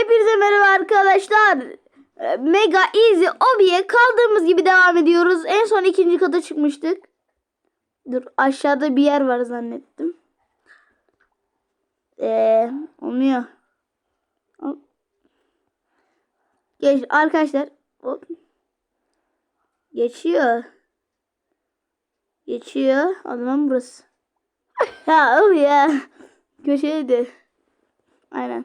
Hepinize merhaba arkadaşlar. Ee, Mega Easy Obi'ye kaldığımız gibi devam ediyoruz. En son ikinci kata çıkmıştık. Dur aşağıda bir yer var zannettim. Eee olmuyor. Geç arkadaşlar. Hop. Geçiyor. Geçiyor. O zaman burası. ya o ya. Köşeydi. Aynen.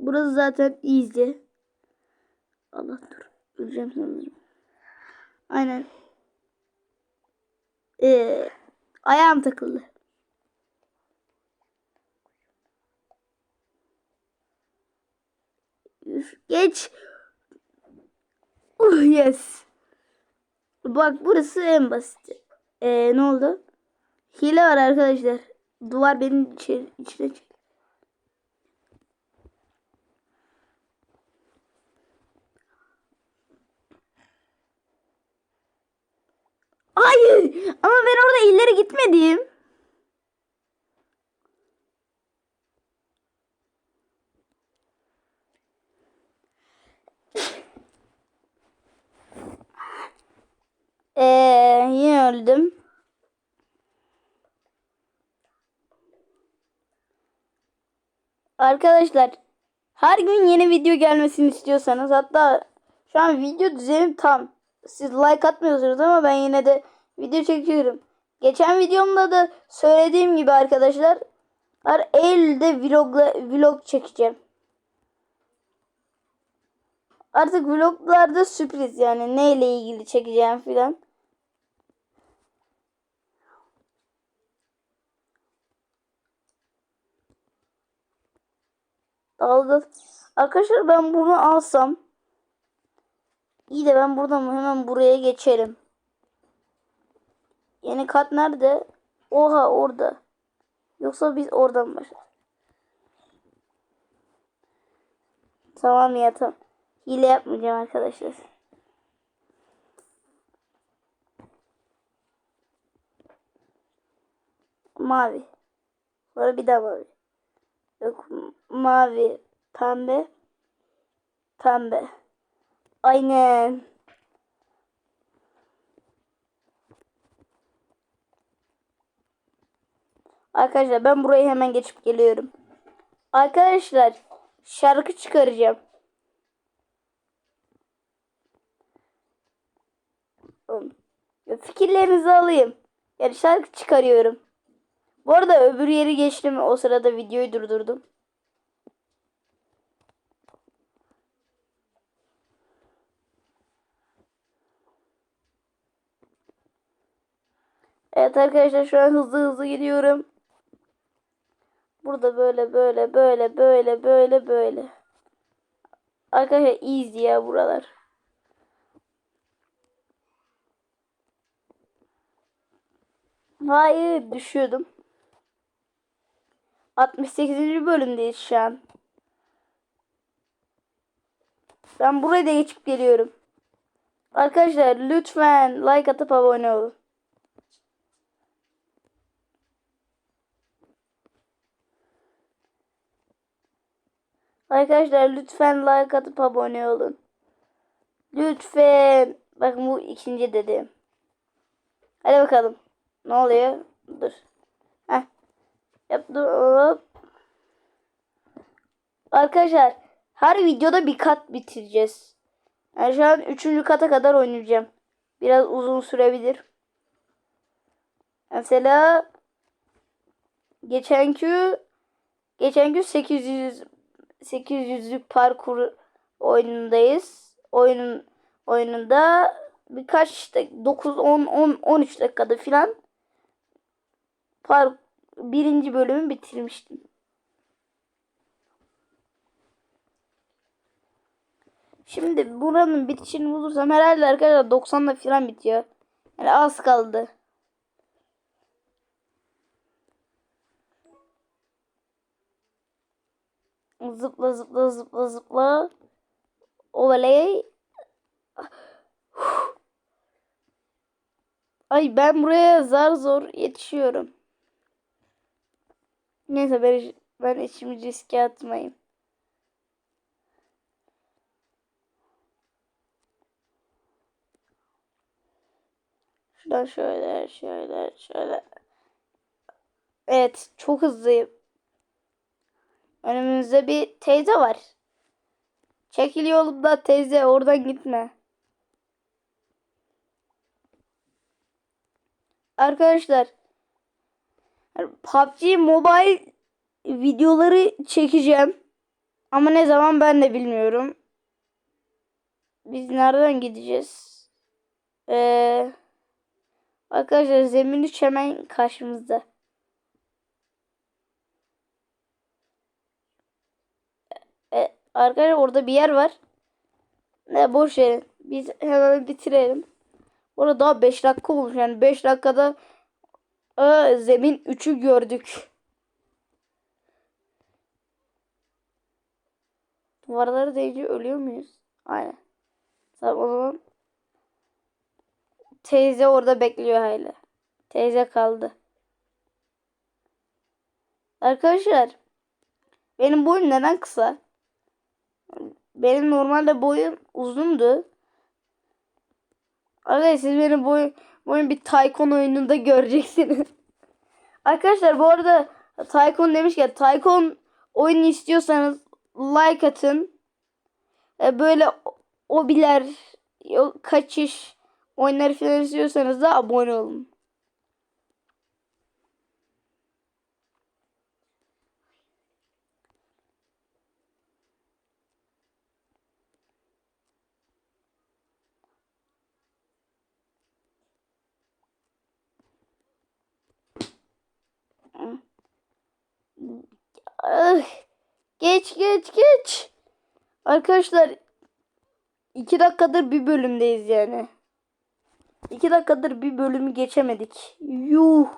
Burası zaten easy. Allah dur. Öleceğim sanırım. Aynen. Ee, ayağım takıldı. Geç. Uh, yes. Bak burası en basit. Ee, ne oldu? Hile var arkadaşlar. Duvar benim içine çek. Hayır. Ama ben orada ileri gitmedim. Eee yine öldüm. Arkadaşlar her gün yeni video gelmesini istiyorsanız hatta şu an video düzenim tam. Siz like atmıyorsunuz ama ben yine de video çekiyorum. Geçen videomda da söylediğim gibi arkadaşlar her Eylül'de vlogla, vlog çekeceğim. Artık vloglarda sürpriz yani neyle ilgili çekeceğim filan. Dalga. Arkadaşlar ben bunu alsam. İyi de ben buradan hemen buraya geçerim. Yeni kat nerede? Oha orada. Yoksa biz oradan başlar. Tamam ya tamam. Hile yapmayacağım arkadaşlar. Mavi. Sonra bir daha mavi. Yok mavi, pembe, pembe. Aynen. Arkadaşlar ben burayı hemen geçip geliyorum. Arkadaşlar şarkı çıkaracağım. Fikirlerinizi alayım. Yani şarkı çıkarıyorum. Bu arada öbür yeri geçtim. O sırada videoyu durdurdum. Evet arkadaşlar şu an hızlı hızlı gidiyorum. Burada böyle böyle böyle böyle böyle böyle. Arkadaşlar easy ya buralar. Hayır düşüyordum. 68. bölümdeyiz şu an. Ben buraya da geçip geliyorum. Arkadaşlar lütfen like atıp abone olun. Arkadaşlar lütfen like atıp abone olun. Lütfen. Bakın bu ikinci dediğim. Hadi bakalım. Ne oluyor? Dur. Heh. Yaptım. Hop. Arkadaşlar her videoda bir kat bitireceğiz. Yani şu an üçüncü kata kadar oynayacağım. Biraz uzun sürebilir. Mesela geçenkü geçenkü 800 800'lük parkur oyunundayız. Oyunun oyununda birkaç işte 9 10 10 13 dakikada filan par birinci bölümü bitirmiştim. Şimdi buranın bitişini bulursam herhalde arkadaşlar 90'da filan bitiyor. Yani az kaldı. Zıpla zıpla zıpla zıpla. Oley. Ay ben buraya zar zor yetişiyorum. Neyse ben, ben içimi riske atmayayım. Şuradan şöyle şöyle şöyle. Evet çok hızlıyım. Önümüzde bir teyze var. Çekil yolumdan teyze oradan gitme. Arkadaşlar PUBG Mobile videoları çekeceğim. Ama ne zaman ben de bilmiyorum. Biz nereden gideceğiz? Ee, arkadaşlar zemin üç hemen karşımızda. E, arkadaşlar orada bir yer var. Ne boş verin. Biz hemen bitirelim. Orada daha 5 dakika olmuş. Yani 5 dakikada Aa, zemin 3'ü gördük. Duvarları değince ölüyor muyuz? Aynen. Tamam o zaman. Teyze orada bekliyor hala. Teyze kaldı. Arkadaşlar. Benim boyum neden kısa? Benim normalde boyum uzundu. Arkadaşlar siz benim boy, boyum bir Tycoon oyununda göreceksiniz. Arkadaşlar bu arada Tycoon demişken Tycoon oyunu istiyorsanız like atın. E, böyle obiler, kaçış oyunları falan istiyorsanız da abone olun. Ah, geç geç geç. Arkadaşlar iki dakikadır bir bölümdeyiz yani. İki dakikadır bir bölümü geçemedik. Yuh.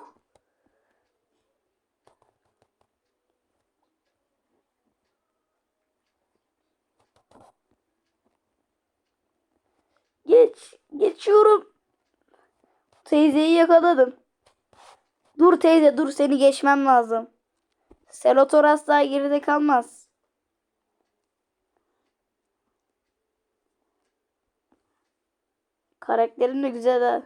Geç. Geçiyorum. Teyzeyi yakaladım. Dur teyze dur seni geçmem lazım. Selotor asla geride kalmaz. Karakterim de güzel ha.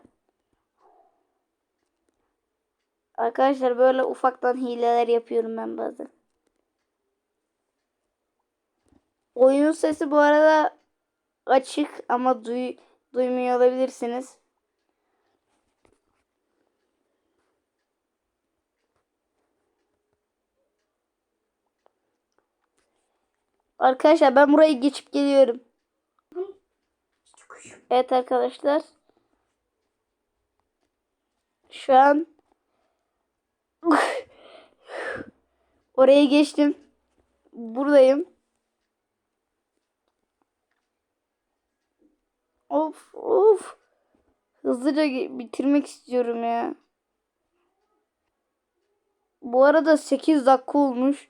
Arkadaşlar böyle ufaktan hileler yapıyorum ben bazen. Oyunun sesi bu arada açık ama duy, duymuyor olabilirsiniz. Arkadaşlar ben burayı geçip geliyorum. Evet arkadaşlar. Şu an oraya geçtim. Buradayım. Of of. Hızlıca bitirmek istiyorum ya. Bu arada 8 dakika olmuş.